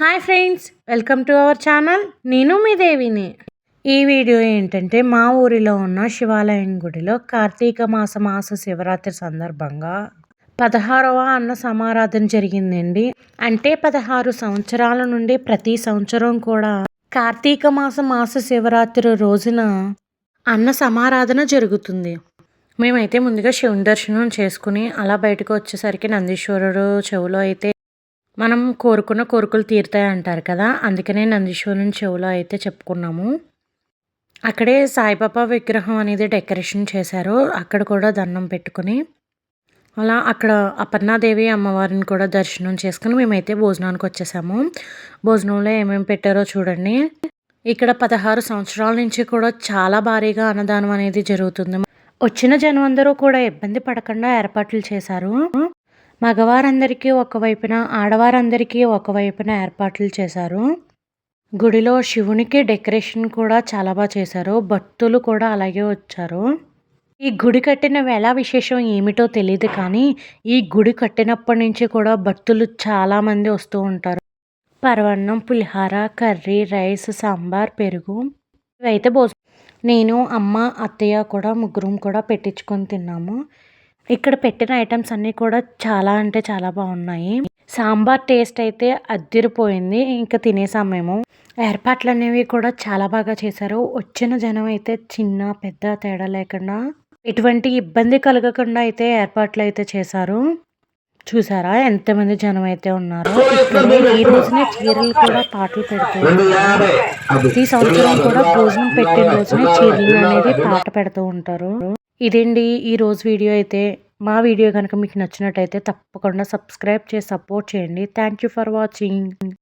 Hi friends welcome to our channel. నేను మీ దేవిని. ఈ వీడియో ఏంటంటే మా ఊరిలో ఉన్న శివాలయం గుడిలో కార్తీక మాస మాస శివరాత్రి సందర్భంగా పదహారవ అన్న సమారాధన జరిగిందండి. అంటే పదహారు సంవత్సరాల నుండి ప్రతి సంవత్సరం కూడా కార్తీక మాస మాస శివరాత్రి రోజున అన్న సమారాధన జరుగుతుంది. మేమైతే ముందుగా శివుని దర్శనం చేసుకుని అలా బయటకు వచ్చేసరికి నందీశ్వరుడు చెవులో అయితే మనం కోరుకున్న కోరికలు తీరుతాయి అంటారు కదా? అందుకనే నందీశ్వరుని చెవులో అయితే చెప్పుకున్నాము. అక్కడే సాయిబాబా విగ్రహం అనేది డెకరేషన్ చేశారు. అక్కడ కూడా దండం పెట్టుకుని అలా అక్కడ అపర్ణాదేవి అమ్మవారిని కూడా దర్శనం చేసుకుని మేమైతే భోజనానికి వచ్చేసాము. భోజనంలో ఏమేమి పెట్టారో చూడండి. ఇక్కడ పదహారు సంవత్సరాల నుంచి కూడా చాలా భారీగా అన్నదానం అనేది జరుగుతుంది. వచ్చిన జనం అందరూ కూడా ఇబ్బంది పడకుండా ఏర్పాట్లు చేశారు. మగవారందరికీ ఒకవైపున ఆడవారందరికీ ఒకవైపున ఏర్పాట్లు చేశారు. గుడిలో శివునికి డెకరేషన్ కూడా చాలా బాగా చేశారు. భక్తులు కూడా అలాగే వచ్చారు. ఈ గుడి కట్టిన వేళ విశేషం ఏమిటో తెలియదు కానీ ఈ గుడి కట్టినప్పటి నుంచి కూడా భక్తులు చాలామంది వస్తూ ఉంటారు. పరవన్నం పులిహార కర్రీ రైస్ సాంబార్ పెరుగు ఇవైతే భోజనం. నేను అమ్మ అత్తయ్య కూడా ముగ్గురం కూడా పెట్టించుకొని తిన్నాము. ఇక్కడ పెట్టిన ఐటమ్స్ అన్నీ కూడా చాలా అంటే చాలా బాగున్నాయి. సాంబార్ టేస్ట్ అయితే అద్దిరిపోయింది. ఇంకా తినేసాం మేము. ఏర్పాట్లు అనేవి కూడా చాలా బాగా చేశారు. వచ్చిన జనం అయితే చిన్న పెద్ద తేడా లేకుండా ఎటువంటి ఇబ్బంది కలగకుండా అయితే ఏర్పాట్లు అయితే చేశారు. చూసారా? ఎంతమంది జనం అయితే ఉన్నారు. ఈ రోజునే చీరలు కూడా పాటలు పెడుతూ ఉంటారు ప్రతి సంవత్సరం కూడా భోజనం పెట్టిన రోజునే చీరలు అనేది పాట పెడుతూ ఉంటారు. ఇదండి ఈ రోజు వీడియో అయితే మా వీడియో కనుక మీకు నచ్చినట్టయితే తప్పకుండా సబ్స్క్రైబ్ చేసి సపోర్ట్ చేయండి. Thank you for watching.